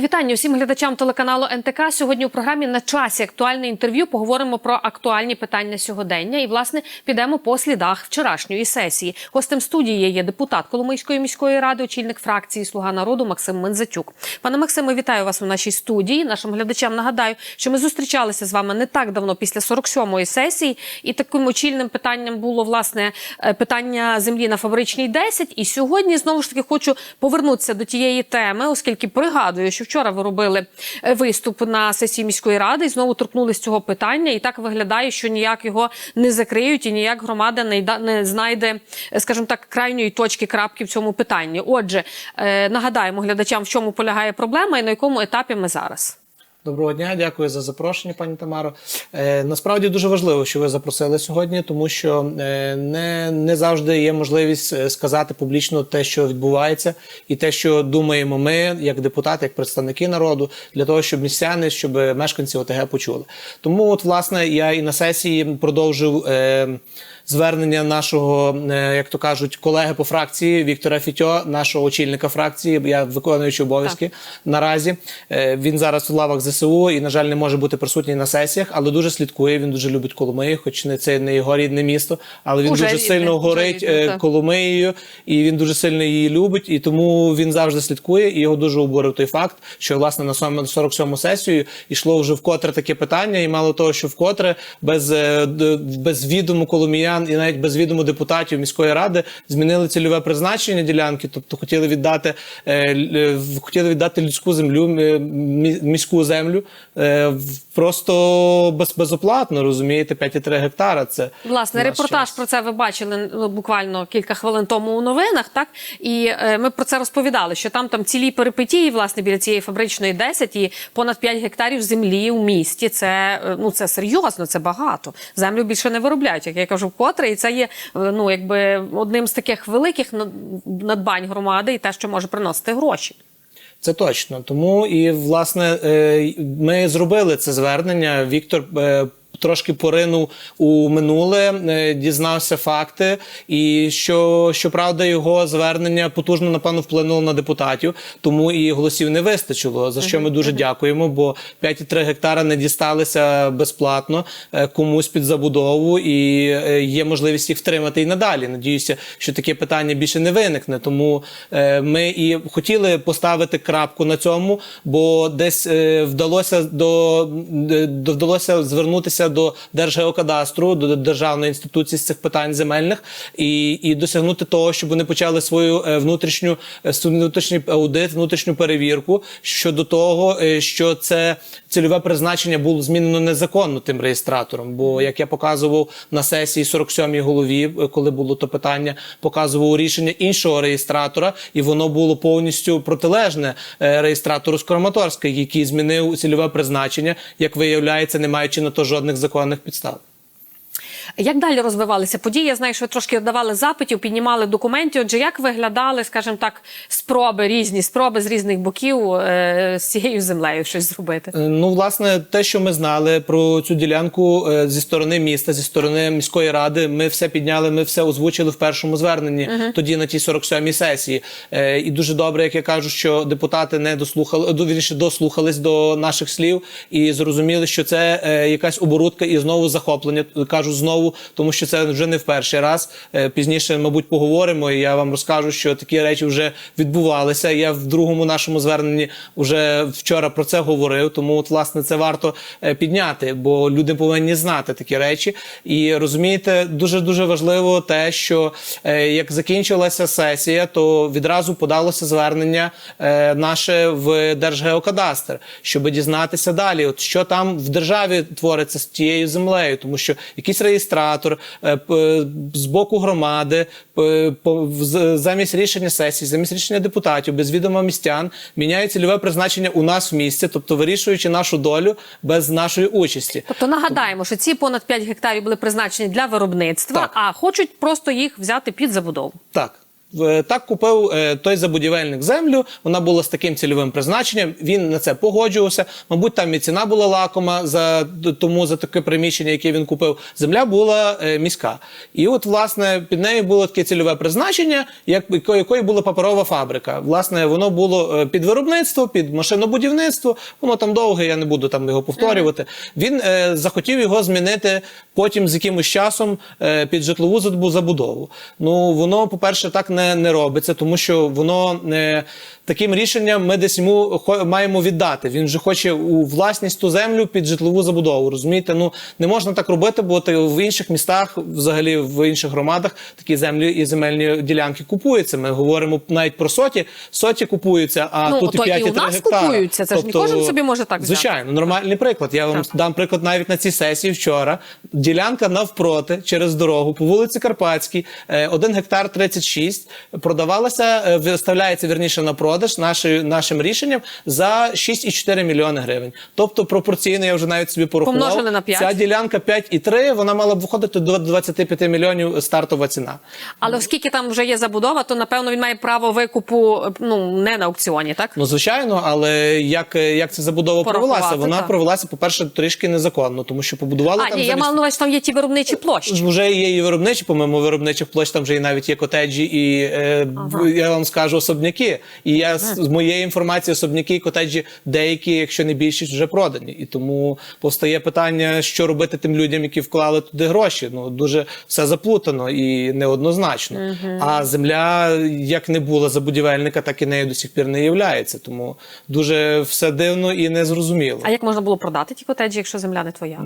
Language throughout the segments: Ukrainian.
believe вітання усім глядачам телеканалу НТК. Сьогодні у програмі на часі актуальне інтерв'ю. Поговоримо про актуальні питання сьогодення. І власне підемо по слідах вчорашньої сесії. Гостем студії є депутат Коломийської міської ради, очільник фракції Слуга народу Максим Мензатюк. Пане Максиме, вітаю вас у нашій студії. Нашим глядачам нагадаю, що ми зустрічалися з вами не так давно після 47-ї сесії, і таким очільним питанням було власне е, питання землі на фабричній 10. І сьогодні знову ж таки хочу повернутися до тієї теми, оскільки пригадую, що вчора ви робили е, виступ на сесії міської ради і знову торкнулись цього питання. І так виглядає, що ніяк його не закриють, і ніяк громада не знайде, е, скажімо так, крайньої точки крапки в цьому питанні. Отже, е, нагадаємо глядачам, в чому полягає проблема і на якому етапі ми зараз. Доброго дня, дякую за запрошення, пані Тамаро. Е, насправді дуже важливо, що ви запросили сьогодні, тому що е, не, не завжди є можливість е, сказати публічно те, що відбувається, і те, що думаємо ми, як депутати, як представники народу, для того, щоб містяни, щоб мешканці ОТГ почули. Тому, от, власне, я і на сесії продовжив. Е, Звернення нашого, е, як то кажуть, колеги по фракції Віктора Фітьо, нашого очільника фракції, я виконуючий обов'язки наразі. Е, Він зараз у лавах ЗСУ і, на жаль, не може бути присутній на сесіях, але дуже слідкує. Він дуже любить Коломию, хоч не це не його рідне місто, але він Уже дуже рідне, сильно горить рідне, е. Коломиєю, і він дуже сильно її любить. І тому він завжди слідкує. І його дуже обурив той факт, що власне на сьому- 47 сесію йшло вже вкотре таке питання, і мало того, що вкотре без, без відому коломіян і навіть без відому депутатів міської ради змінили цільове призначення ділянки, тобто хотіли віддати е, е, хотіли віддати людську землю, е, міську землю просто без, безоплатно, розумієте, 5,3 гектара. Це Власне, репортаж час. про це ви бачили ну, буквально кілька хвилин тому у новинах. Так і ми про це розповідали, що там там цілі перипетії, власне, біля цієї фабричної 10 і понад 5 гектарів землі у місті. Це ну це серйозно, це багато. Землю більше не виробляють, як я кажу, вкотре, і це є е, ну якби одним з таких великих над- надбань громади, і те, що може приносити гроші. Це точно. Тому і власне е, ми зробили це звернення. Віктор. Трошки поринув у минуле, е, дізнався факти, і що щоправда його звернення потужно напевно вплинуло на депутатів, тому і голосів не вистачило. За що ми дуже дякуємо. Бо 5,3 гектара не дісталися безплатно е, комусь під забудову, і е, є можливість їх втримати і надалі. Надіюся, що таке питання більше не виникне. Тому ми і хотіли поставити крапку на цьому, бо десь вдалося до вдалося звернутися до Держгеокадастру, до державної інституції з цих питань земельних, і, і досягнути того, щоб вони почали свою е, внутрішню е, внутрішній аудит, внутрішню перевірку щодо того, е, що це цільове призначення було змінено незаконно тим реєстратором. Бо як я показував на сесії 47-й голові, коли було то питання, показував рішення іншого реєстратора, і воно було повністю протилежне реєстратору з який змінив цільове призначення, як виявляється, не маючи на то жодних законних підстав. Як далі розвивалися події? Я знаю, що ви трошки давали запитів, піднімали документів. Отже, як виглядали, скажімо так, спроби різні спроби з різних боків е, з цією землею щось зробити? Е, Ну, власне, те, що ми знали про цю ділянку е, зі сторони міста, зі сторони міської ради, ми все підняли, ми все озвучили в першому зверненні тоді на тій 47-й сесії. Е, І дуже добре, як я кажу, що депутати не дослухали, до- вірніше, дослухались до наших слів і зрозуміли, що це е, якась оборудка і знову захоплення. Кажу знову, тому що це вже не в перший раз. Е, Пізніше, мабуть, поговоримо, і я вам розкажу, що такі речі вже відбувалися. Я в другому нашому зверненні вже вчора про це говорив. Тому, от, власне, це варто е, підняти, бо люди повинні знати такі речі. І розумієте, дуже дуже важливо те, що е, як закінчилася сесія, то відразу подалося звернення наше в Держгеокадастр, щоб дізнатися далі, от що там в державі твориться з тією землею, тому що якийсь реєстратор е, п- з боку громади замість рішення сесії, замість рішення депутатів, без відома містян, міняє цільове призначення у нас в місті, тобто вирішуючи нашу долю без нашої участі. Тобто нагадаємо, що ці понад 5 гектарів були призначені для виробництва, Так. а хочуть просто їх взяти під забудову. Так. Так купив е, той забудівельник землю. Вона була з таким цільовим призначенням. Він на це погоджувався. Мабуть, там і ціна була лакома за тому за таке приміщення, яке він купив. Земля була е, міська. І от, власне, під нею було таке цільове призначення, як якої була паперова фабрика. Власне, воно було е, під виробництво, під машинобудівництво. Воно там довге, я не буду там його повторювати. Він е, захотів його змінити потім з якимось часом е, під житлову забудову. Ну воно, по-перше, так не, не робиться, тому що воно е, таким рішенням ми десь йому хо- маємо віддати. Він вже хоче у власність ту землю під житлову забудову. Розумієте? Ну не можна так робити, бо ти в інших містах, взагалі в інших громадах, такі землі і земельні ділянки купуються. Ми говоримо навіть про соті. Соті купуються, а Ну, тут і і 5 у нас гектара. купуються, це ж не кожен собі може так взяти. Звичайно, нормальний приклад. Я вам Так. дам приклад навіть на цій сесії вчора. Ділянка навпроти через дорогу по вулиці Карпатській, е, 1 гектар 36, продавалася, е, виставляється вірніше на продаж нашою, нашим рішенням за 6,4 мільйони гривень. Тобто пропорційно, я вже навіть собі порахував. Помножили на 5. Ця ділянка 5,3, вона мала б виходити до 25 мільйонів стартова ціна. Але оскільки там вже є забудова, то напевно він має право викупу ну не на аукціоні, так? Ну, звичайно, але як, як ця забудова Порахувати, провелася? Вона так. провелася, по-перше, трішки незаконно, тому що побудували а там ні, я мала на увазі, там є ті виробничі площі. Вже є і виробничі, по-моєму, виробничих площ, там вже і навіть є котеджі, і е, Ага. я вам скажу особняки. І я з, моєї інформації, особняки і котеджі, деякі, якщо не більшість, вже продані. І тому повстає питання, що робити тим людям, які вклали туди гроші. Ну дуже все заплутано і неоднозначно. А земля, як не була за будівельника, так і нею до сих пір не являється. Тому дуже все дивно і незрозуміло. А як можна було продати ті котеджі, якщо земля не твоя?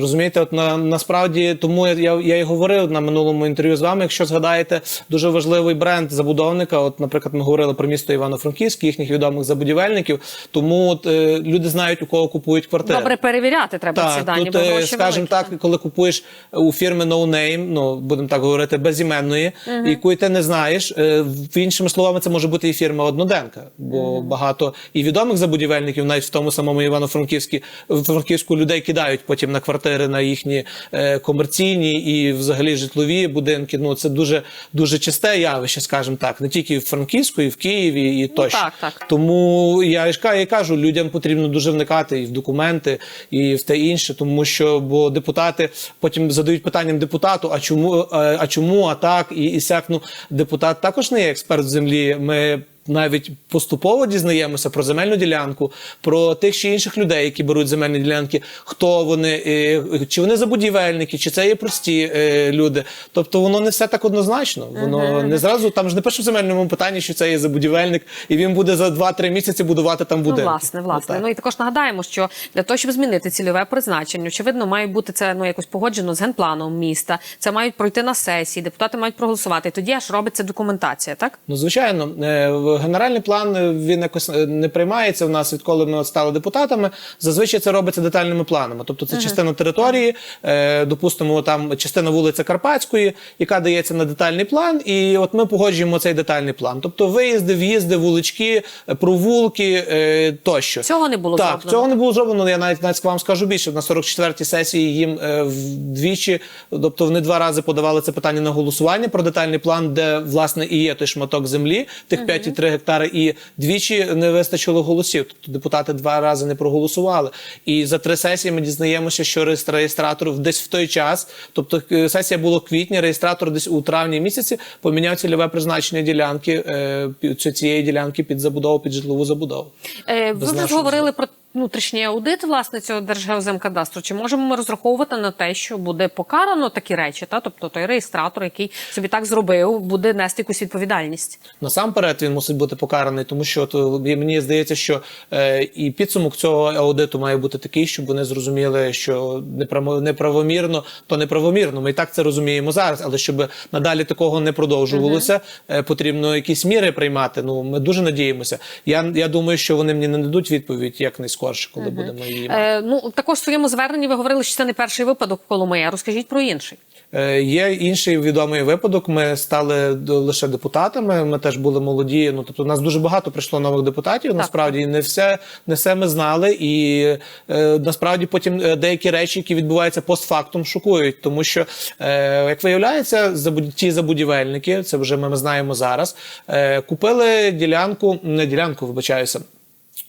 Розумієте, от на насправді тому я, я, я і говорив на минулому інтерв'ю з вами. Якщо згадаєте, дуже важливий бренд забудовника. От, наприклад, ми говорили про місто Івано-Франківськ, їхніх відомих забудівельників. Тому от, е, люди знають, у кого купують квартири. Добре перевіряти треба ці дані, тут, бо е, гроші скажімо великі, так, коли купуєш у фірми No Name, ну будемо так говорити, безіменної, якої ти не знаєш. е, В іншими словами, це може бути і фірма одноденка, бо багато і відомих забудівельників, навіть в тому самому Івано-Франківській в Франківську людей кидають потім на квартири на їхні е, комерційні і взагалі житлові будинки. Ну це дуже дуже часте явище, скажімо так, не тільки в Франківську, і в Києві, і тощо. так, так. Тому я ж я кажу, людям потрібно дуже вникати і в документи, і в те інше, тому що бо депутати потім задають питанням депутату: а чому, а, а чому, а так, і, і сяк. Ну, депутат також не є експерт в землі. Ми навіть поступово дізнаємося про земельну ділянку, про тих чи інших людей, які беруть земельні ділянки, хто вони, е, чи вони забудівельники, чи це є прості е, люди. Тобто воно не все так однозначно. Воно не зразу там ж не пише в земельному питанні, що це є забудівельник, і він буде за 2-3 місяці будувати там будинки. Ну, власне, власне. Отак. Ну і також нагадаємо, що для того, щоб змінити цільове призначення, очевидно, має бути це ну якось погоджено з генпланом міста. Це мають пройти на сесії, депутати мають проголосувати. І тоді аж робиться документація, так? Ну, звичайно, Е, генеральний план е, він якось е, не приймається в нас, відколи ми от стали депутатами. Зазвичай це робиться детальними планами. Тобто це частина території, е, допустимо, там частина вулиці Карпатської, яка дається на детальний план, і от ми погоджуємо цей детальний план. Тобто виїзди, в'їзди, вулички, провулки е, тощо. Цього не було так, зроблено. Цього не було зроблено. Я навіть навіть вам скажу більше. На 44-й сесії їм е, вдвічі, тобто вони два рази подавали це питання на голосування про детальний план, де власне і є той шматок землі, тих 5,3 гектари, і двічі не вистачило голосів. Тобто депутати два рази не проголосували. І за три сесії ми дізнаємося, що реєстратор десь в той час, тобто е, сесія була в квітні, реєстратор десь у травні місяці поміняв цільове призначення ділянки е, цієї ділянки під забудову, під житлову забудову. Е, ви вже говорили про внутрішній аудит власне цього Держгеоземкадастру. Чи можемо ми розраховувати на те, що буде покарано такі речі? Та тобто той реєстратор, який собі так зробив, буде нести якусь відповідальність? Насамперед він мусить бути покараний, тому що то мені здається, що е, і підсумок цього аудиту має бути такий, щоб вони зрозуміли, що неправо- неправомірно, то неправомірно. Ми і так це розуміємо зараз, але щоб надалі такого не продовжувалося, е, потрібно якісь міри приймати. Ну ми дуже надіємося. Я, я думаю, що вони мені не дадуть відповідь як скоро. Скорше, коли будемо її мати. Е, ну також в своєму зверненні ви говорили, що це не перший випадок в Коломиї. Розкажіть про інший. Е, Є інший відомий випадок. Ми стали лише депутатами. Ми теж були молоді. Ну тобто, у нас дуже багато прийшло нових депутатів. Насправді не все не все ми знали. І е, насправді потім е, деякі речі, які відбуваються постфактум, шокують, тому що е, як виявляється, забуд- ті забудівельники, це вже ми, ми знаємо зараз. Е, купили ділянку, не ділянку, вибачаюся.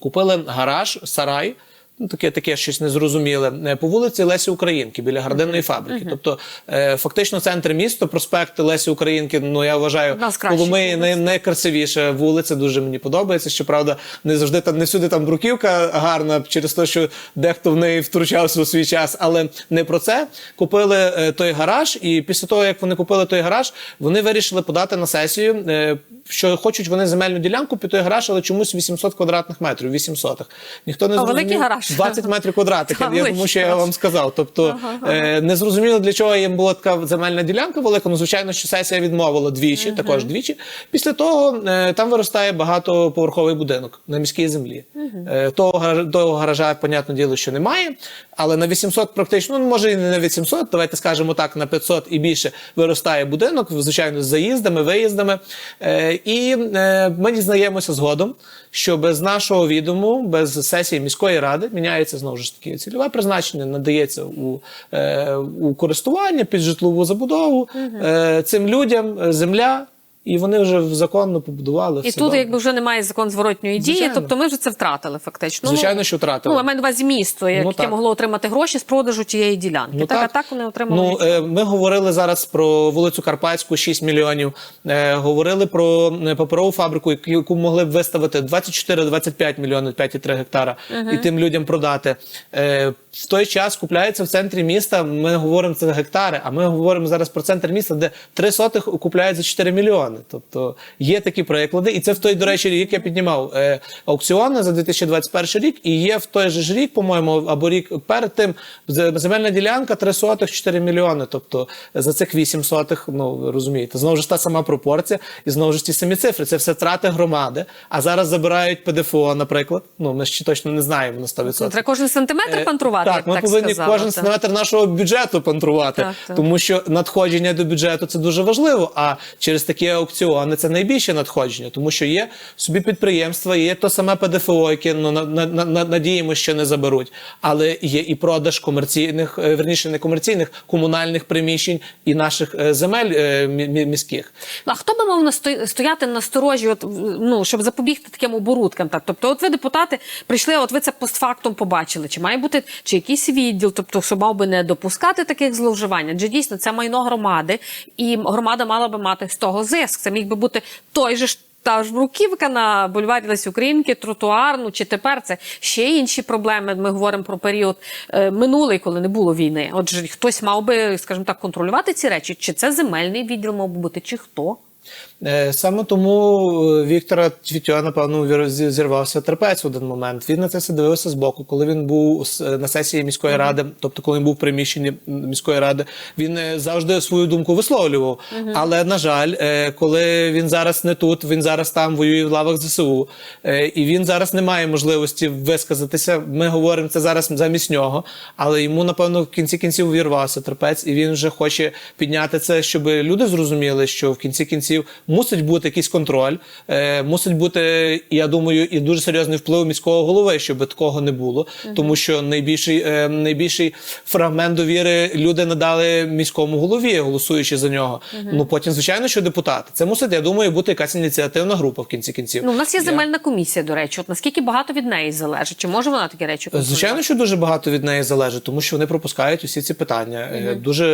Купили гараж, сарай. Ну, таке, таке щось незрозуміле е, по вулиці Лесі Українки біля гарденної фабрики. Тобто, е, фактично, центр міста, проспект Лесі Українки. Ну я вважаю, Коломиї най, найкрасивіша вулиця. Дуже мені подобається. Щоправда, не завжди там не всюди там бруківка гарна через те, що дехто в неї втручався у свій час. Але не про це купили е, той гараж, і після того як вони купили той гараж, вони вирішили подати на сесію. е, що хочуть вони земельну ділянку під той гараж, але чомусь 800 квадратних метрів, 800. Ніхто не зрозумів. великий гараж. 20 метрів квадратних. Я тому, що я вам сказав. Тобто е, не зрозуміло, для чого їм була така земельна ділянка велика. Ну, звичайно, що сесія відмовила двічі, також двічі. Після того е, там виростає багатоповерховий будинок на міській землі. Е, того, гаража, того гаража, понятне діло, що немає. Але на 800 практично, ну може і не на 800, давайте скажемо так, на 500 і більше виростає будинок, звичайно, з заїздами, виїздами. Е, і е, ми дізнаємося згодом, що без нашого відому, без сесії міської ради міняється знову ж таки цільове призначення, надається у, е, у користування під житлову забудову угу. цим людям земля. І вони вже законно побудували. І все тут, добре. якби вже немає закон зворотньої дії, Звичайно. тобто ми вже це втратили фактично. Звичайно, Ну, що втратили. Ну, я маю на увазі місто, яке Ну, так. могло отримати гроші з продажу тієї ділянки. Ну, так, так. а так вони отримали. Ну, е, ми говорили зараз про вулицю Карпатську 6 мільйонів. Е, говорили про е, паперову фабрику, яку- могли б виставити 24-25 мільйонів 5,3 гектара і тим людям продати. Е, в той час купляється в центрі міста. Ми говоримо це гектари, а ми говоримо зараз про центр міста, де 3 сотих купляють за 4 мільйони. Тобто є такі приклади, і це в той, до речі, рік я піднімав е, аукціони за 2021 рік. І є в той же ж рік, по-моєму, або рік перед тим земельна ділянка 3 сотих 4 мільйони. Тобто за цих 8 сотих, ну розумієте, знову ж та сама пропорція, і знову ж ті самі цифри. Це все трати громади. А зараз забирають ПДФО, наприклад. Ну ми ще точно не знаємо на 100%. Треба кожен сантиметр пантрувати, Е, Так, як ми так повинні сказали, кожен так. сантиметр нашого бюджету пантрувати, Так, так. тому що надходження до бюджету це дуже важливо. А через такі аукціони це найбільше надходження, тому що є собі підприємства, є то саме ПДФО, яке ну на, на, на, на- надіємося, що не заберуть. Але є і продаж комерційних, е, верніше не комерційних комунальних приміщень і наших е, земель е, мі- мі- міських. Ну, А хто би мав стояти на сторожі, от, ну, щоб запобігти таким оборудкам? Так? Тобто, от ви депутати прийшли, от ви це постфактум побачили. Чи має бути чи якийсь відділ, тобто, що мав би не допускати таких зловживань? Адже дійсно це майно громади, і громада мала би мати з того зиск. Це міг би бути той же. Та ж на бульварі Лесі Українки, тротуар, ну чи тепер це ще інші проблеми. Ми говоримо про період е, минулий, коли не було війни. Отже, хтось мав би, скажімо так, контролювати ці речі. Чи це земельний відділ мав би бути, чи хто? Е, Саме тому е, Віктора Твітьо, напевно, зірвався терпець в один момент. Він на це все дивився збоку. Коли він був на сесії міської ради, тобто коли він був в приміщенні міської ради, він е, завжди свою думку висловлював. Але на жаль, коли він зараз не тут, він зараз там воює в лавах ЗСУ, і він зараз не має можливості висказатися. Ми говоримо це зараз замість нього, але йому напевно в кінці кінців увірвався терпець, і він вже хоче підняти це, щоб люди зрозуміли, що в кінці кінців мусить бути якийсь контроль, е, мусить бути, я думаю, і дуже серйозний вплив міського голови, щоб такого не було. Тому що найбільший, е, найбільший фрагмент довіри люди надали міському голові, голосуючи за нього. Ну потім, звичайно, що депутати. Це мусить, я думаю, бути якась ініціативна група в кінці кінців. Ну, у нас є Я- земельна комісія, до речі. От наскільки багато від неї залежить? Чи може вона такі речі контролювати? Звичайно, що дуже багато від неї залежить, тому що вони пропускають усі ці питання. Е, Дуже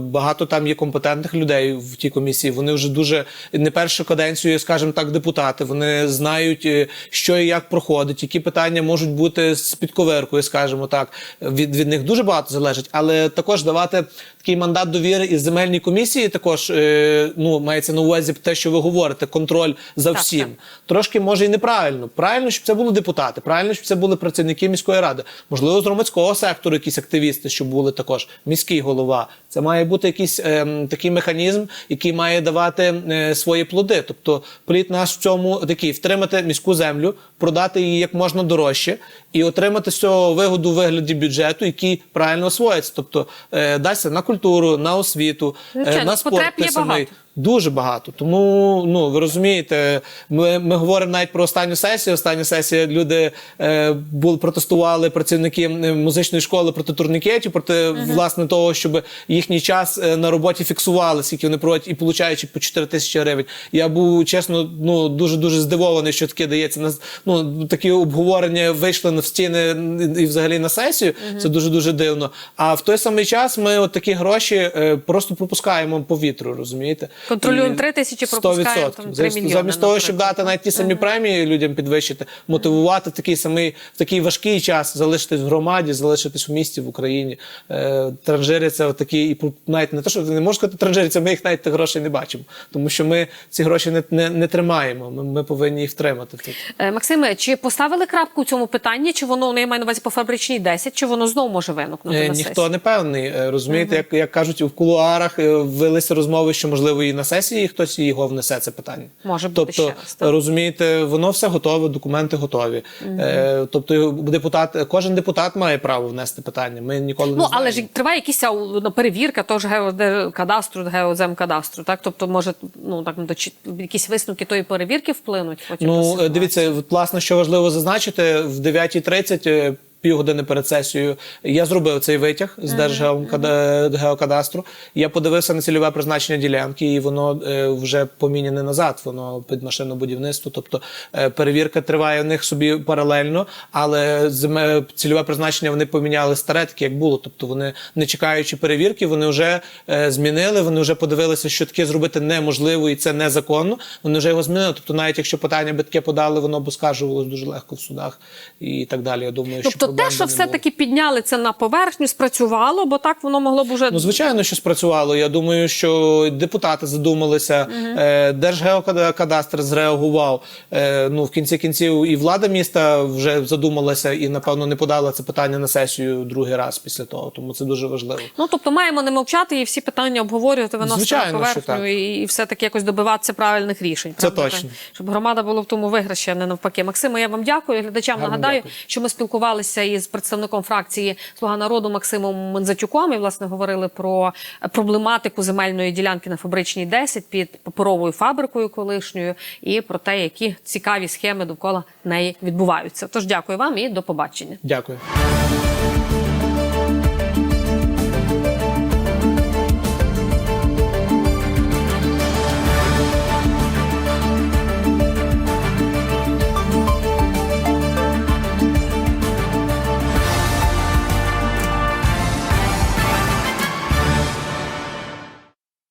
багато там є компетентних людей в тій комісії. Вони вже дуже не першу каденцію, скажімо так, депутати. Вони знають, е, що і як проходить, які питання можуть бути з підковеркою, скажімо так. Від, від них дуже багато залежить, але також давати такий мандат довіри із земельній комісії. Також е, ну мається на увазі те, що ви говорите, контроль за всім. так. Трошки може і неправильно. Правильно, щоб це були депутати, правильно, щоб це були працівники міської ради. Можливо, з громадського сектору якісь активісти, щоб були також міський голова. Це має бути якийсь ем, такий механізм, який має давати свої плоди. Тобто, політ наш в цьому такий втримати міську землю, продати її як можна дорожче і отримати з цього вигоду в вигляді бюджету, який правильно освоїться. Тобто е, дасться на культуру, на освіту, е, Звичайно, на спорт. потреб є самий. багато. Дуже багато. Тому ну ви розумієте, ми, ми говоримо навіть про останню сесію. Остання сесія люди е, були протестували працівники е, музичної школи проти турнікетів, проти власне того, щоб їхній час е, на роботі фіксували, скільки вони проводять, і получаючи по 4 тисячі гривень. Я був чесно, ну дуже дуже здивований, що таке дається на ну такі обговорення вийшли на стіни і взагалі на сесію. Це дуже дуже дивно. А в той самий час ми от такі гроші е, просто пропускаємо по вітру, розумієте? Контролюємо І 3 тисячі, пропускаємо 100%. там 3 Замість- мільйони, Замість того, щоб дати навіть ті самі премії людям підвищити, мотивувати такий самий в такий важкий час, залишитись в громаді, залишитись в місті в Україні. Е, транжиряться в такі, і навіть не те, що не можу сказати, транжиряться, ми їх навіть тих грошей не бачимо, тому що ми ці гроші не, не, не тримаємо. Ми, ми повинні їх втримати. Тут. Е, Максиме, чи поставили крапку у цьому питанні? Чи воно ну, я маю на увазі по фабричній 10, чи воно знову може виникнути Е, на Ніхто сесії? не певний. Розумієте, як, як кажуть, в кулуарах велися розмови, що можливо і на сесії хтось його внесе це питання. Може бути тобто, ще раз, так? розумієте, воно все готове, документи готові. Е, тобто, депутат, кожен депутат має право внести питання. Ми ніколи не Ну, знаємо. але ж триває ну, перевірка того ж геокадастру, геоземкадастру, так? Тобто, може, ну так чи- якісь висновки тої перевірки вплинуть потім. Ну, дивіться, власне, що важливо зазначити, в 9.30 е, Півгодини перед сесією я зробив цей витяг з Держгеокадастру. Я подивився на цільове призначення ділянки, і воно е, вже поміняне назад. Воно під машинне будівництво. Тобто е, перевірка триває в них собі паралельно, але цільове призначення вони поміняли старе, таке як було. Тобто вони, не чекаючи перевірки, вони вже е, змінили. Вони вже подивилися, що таке зробити неможливо і це незаконно. Вони вже його змінили. Тобто, навіть якщо питання би таке подали, воно б оскаржувалось дуже легко в судах і так далі. Я думаю, що Тобто, проблем те, що все-таки підняли це на поверхню, спрацювало, бо так воно могло б уже Ну, звичайно, що спрацювало. Я думаю, що депутати задумалися, е, Держгеокадастр зреагував. Е, ну, в кінці кінців і влада міста вже задумалася і, напевно, не подала це питання на сесію другий раз після того. Тому це дуже важливо. Ну тобто маємо не мовчати і всі питання обговорювати, виносити на поверхню так. і, і все таки якось добиватися правильних рішень. Це правда? точно. щоб громада була в тому виграші, а не навпаки. Максиме, я вам дякую. Глядачам Гарно нагадаю, дякую. що ми спілкувалися із представником фракції Слуга народу Максимом Мензатюком і власне говорили про проблематику земельної ділянки на фабричній 10 під паперовою фабрикою колишньою, і про те, які цікаві схеми довкола неї відбуваються. Тож дякую вам і до побачення. Дякую.